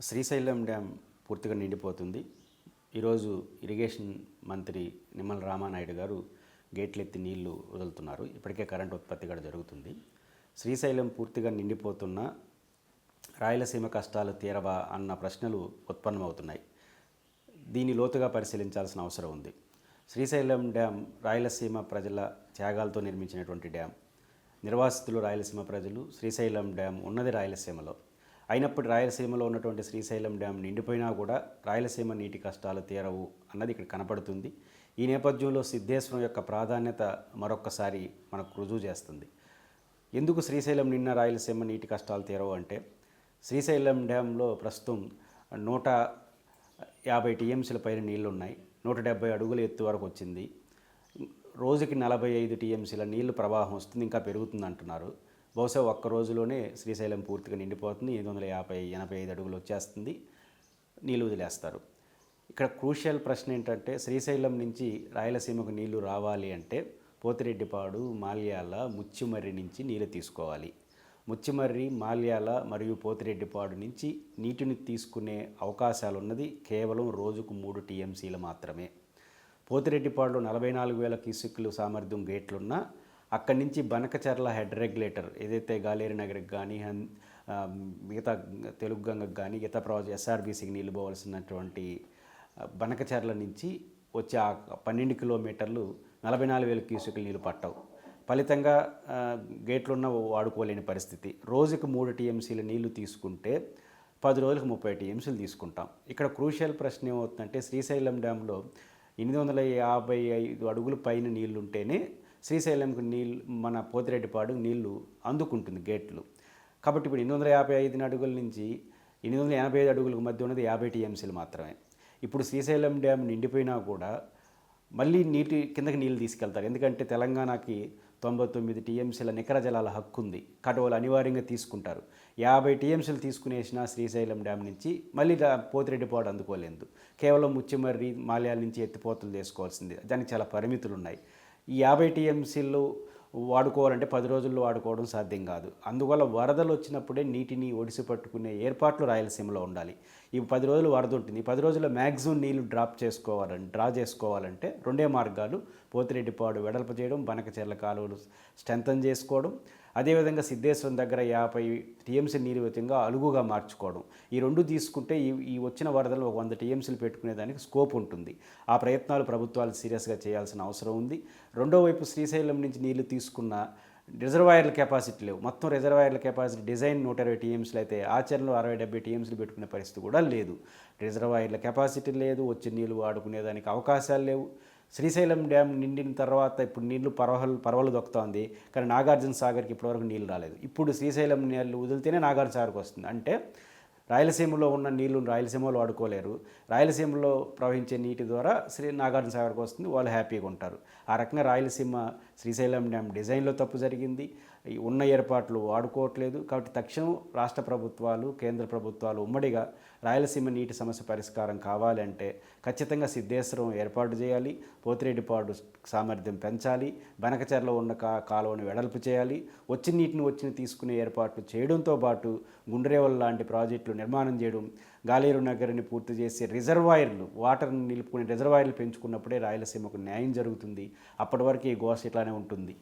Srisailam dam పూర్తిగా నిండిపోతుంది. ఈరోజు ఇరిగేషన్ మంత్రి నిమ్మల రామానాయుడు గారు గేట్లు ఎత్తి నీళ్ళు వదులుతున్నారు. ఇప్పటికే కరెంట్ ఉత్పత్తి కూడా జరుగుతుంది. శ్రీశైలం పూర్తిగా నిండిపోతున్న రాయలసీమ కష్టాలు తీరవా అన్న ప్రశ్నలు ఉత్పన్నమవుతున్నాయి. దీన్ని లోతుగా పరిశీలించాల్సిన అవసరం ఉంది. శ్రీశైలం డ్యామ్ రాయలసీమ ప్రజల త్యాగాలతో నిర్మించినటువంటి డ్యామ్. నిర్వాసితులు రాయలసీమ ప్రజలు శ్రీశైలం డ్యామ్ ఉన్నది రాయలసీమలో. అయినప్పుడు రాయలసీమలో ఉన్నటువంటి శ్రీశైలం డ్యామ్ నిండిపోయినా కూడా రాయలసీమ నీటి కష్టాలు తీరవు అన్నది ఇక్కడ కనపడుతుంది. ఈ నేపథ్యంలో సిద్ధేశ్వరం యొక్క ప్రాధాన్యత మరొక్కసారి మనకు రుజువు చేస్తుంది. ఎందుకు శ్రీశైలం నిన్న రాయలసీమ నీటి కష్టాలు తీరవు అంటే శ్రీశైలం డ్యాంలో ప్రస్తుతం నూట యాభై టీఎంసీల పైన నీళ్ళు ఉన్నాయి నూట డెబ్బై అడుగుల ఎత్తు వరకు వచ్చింది. రోజుకి నలభై ఐదు టీఎంసీల నీళ్ళు ప్రవాహం వస్తుంది ఇంకా పెరుగుతుంది అంటున్నారు. బహుశా ఒక్క రోజులోనే శ్రీశైలం పూర్తిగా నిండిపోతుంది. ఎనిమిది వందల యాభై ఎనభై ఐదు అడుగులు వచ్చేస్తుంది. నీళ్ళు వదిలేస్తారు. ఇక్కడ క్రూషియల్ ప్రశ్న ఏంటంటే శ్రీశైలం నుంచి రాయలసీమకు నీళ్ళు రావాలి అంటే పోతిరెడ్డిపాడు మాల్యాల ముచ్చిమర్రి నుంచి నీళ్ళు తీసుకోవాలి. ముచ్చిమర్రి మాల్యాల మరియు పోతిరెడ్డిపాడు నుంచి నీటిని తీసుకునే అవకాశాలు ఉన్నది కేవలం రోజుకు మూడు టీఎంసీలు మాత్రమే. పోతిరెడ్డిపాడులో నలభై నాలుగు వేల కిసుకులు సామర్థ్యం గేట్లున్నా అక్కడి నుంచి బనకచర్ల హెడ్ రెగ్యులేటర్ ఏదైతే గాలేరు నగర్కి కానీ మిగతా తెలుగు గంగకు కానీ ఇతర ప్రాజెక్ట్ ఎస్ఆర్బీసీకి నీళ్ళు పోవాల్సినటువంటి బనకచర్ల నుంచి వచ్చే ఆ పన్నెండు కిలోమీటర్లు నలభై నాలుగు వేల క్యూసెక్కులు నీళ్ళు పట్టవు. ఫలితంగా గేట్లున్న వాడుకోలేని పరిస్థితి. రోజుకు మూడు టీఎంసీల నీళ్ళు తీసుకుంటే పది రోజులకు ముప్పై టీఎంసీలు తీసుకుంటాం. ఇక్కడ క్రూషియల్ ప్రశ్న ఏమవుతుందంటే శ్రీశైలం డ్యాంలో ఎనిమిది వందల యాభై ఐదు అడుగుల పైన నీళ్ళుంటేనే శ్రీశైలంకు నీళ్ళు మన పోతిరెడ్డిపాడు నీళ్ళు అందుకుంటుంది గేట్లు. కాబట్టి ఇప్పుడు ఎనిమిది వందల యాభై ఐదు అడుగుల నుంచి ఎనిమిది వందల ఎనభై ఐదు అడుగుల మధ్య ఉన్నది యాభై టీఎంసీలు మాత్రమే. ఇప్పుడు శ్రీశైలం డ్యామ్ నిండిపోయినా కూడా మళ్ళీ నీటి కిందకి నీళ్ళు తీసుకెళ్తారు. ఎందుకంటే తెలంగాణకి తొంభై తొమ్మిది టీఎంసీల నికర జలాల హక్కు ఉంది. కటోలు అనివార్యంగా తీసుకుంటారు. యాభై టీఎంసీలు తీసుకునేసిన శ్రీశైలం డ్యామ్ నుంచి మళ్ళీ పోతిరెడ్డిపాడు అందుకోలేదు. కేవలం ముచ్చిమర్రి మాల్యాల నుంచి ఎత్తిపోతలు చేసుకోవాల్సింది దానికి చాలా పరిమితులు ఉన్నాయి యాభై టీఎంసీలు వాడుకోవాలంటే పది రోజుల్లో వాడుకోవడం సాధ్యం కాదు. అందువల్ల వరదలు వచ్చినప్పుడే నీటిని ఒడిసి పట్టుకునే ఏర్పాట్లు రాయలసీమలో ఉండాలి. ఈ పది రోజులు వరద ఉంటుంది ఈ పది రోజుల్లో మ్యాక్సిమం నీళ్ళు డ్రాప్ చేసుకోవాలని డ్రా చేసుకోవాలంటే రెండే మార్గాలు. పోతిరెడ్డిపాడు వెడల్పు చేయడం బనకచెర్ల కాలువలు స్ట్రెంథన్ చేసుకోవడం అదేవిధంగా సిద్ధేశ్వరం దగ్గర యాభై టీఎంసీ నీరు విధంగా అలుగుగా మార్చుకోవడం. ఈ రెండు తీసుకుంటే ఈ ఈ వచ్చిన వరదలు ఒక వంద టీఎంసీలు పెట్టుకునేదానికి స్కోప్ ఉంటుంది. ఆ ప్రయత్నాలు ప్రభుత్వాలు సీరియస్గా చేయాల్సిన అవసరం ఉంది. రెండో వైపు శ్రీశైలం నుంచి నీళ్ళు తీసుకున్న రిజర్వాయర్ల కెపాసిటీ లేవు. మొత్తం రిజర్వాయర్ల కెపాసిటీ డిజైన్ నూట ఇరవై టీఎంసీలు అయితే ఆచరణలో అరవై డెబ్బై టీఎంసీలు పెట్టుకునే పరిస్థితి కూడా లేదు. రిజర్వాయర్ల కెపాసిటీ లేదు వచ్చి నీళ్ళు వాడుకునేదానికి అవకాశాలు లేవు. శ్రీశైలం డ్యామ్ నిండిన తర్వాత ఇప్పుడు నీళ్ళు పర్వలు పర్వలు దొక్కుతోంది. కానీ నాగార్జున సాగర్కి ఇప్పటివరకు నీళ్ళు రాలేదు. ఇప్పుడు శ్రీశైలం నీళ్ళు వదిలితేనే నాగార్జున సాగర్కి వస్తుంది. అంటే రాయలసీమలో ఉన్న నీళ్ళు రాయలసీమలో వాడుకోలేరు రాయలసీమలో ప్రవహించే నీటి ద్వారా శ్రీ నాగార్జున సాగర్కి వస్తుంది. వాళ్ళు హ్యాపీగా ఉంటారు. ఆ రకంగా రాయలసీమ శ్రీశైలం డ్యామ్ డిజైన్లో తప్పు జరిగింది. ఉన్న ఏర్పాట్లు వాడుకోవట్లేదు కాబట్టి తక్షణం రాష్ట్ర ప్రభుత్వాలు కేంద్ర ప్రభుత్వాలు ఉమ్మడిగా రాయలసీమ నీటి సమస్య పరిష్కారం కావాలంటే ఖచ్చితంగా సిద్ధేశ్వరం ఏర్పాటు చేయాలి. పోతిరెడ్డిపాడు సామర్థ్యం పెంచాలి. బనకచెర్లో ఉన్న కా కాలువను వెడల్పు చేయాలి. వచ్చిన నీటిని వచ్చిన తీసుకునే ఏర్పాట్లు చేయడంతో పాటు గుండ్రేవల్ లాంటి ప్రాజెక్టులు నిర్మాణం చేయడం గాలేరు నగరిని పూర్తి చేసే రిజర్వాయర్లు వాటర్ని నిలుపుకునే రిజర్వాయర్లు పెంచుకున్నప్పుడే రాయలసీమకు న్యాయం జరుగుతుంది. అప్పటి వరకు ఈ గోస ఇట్లానే ఉంటుంది.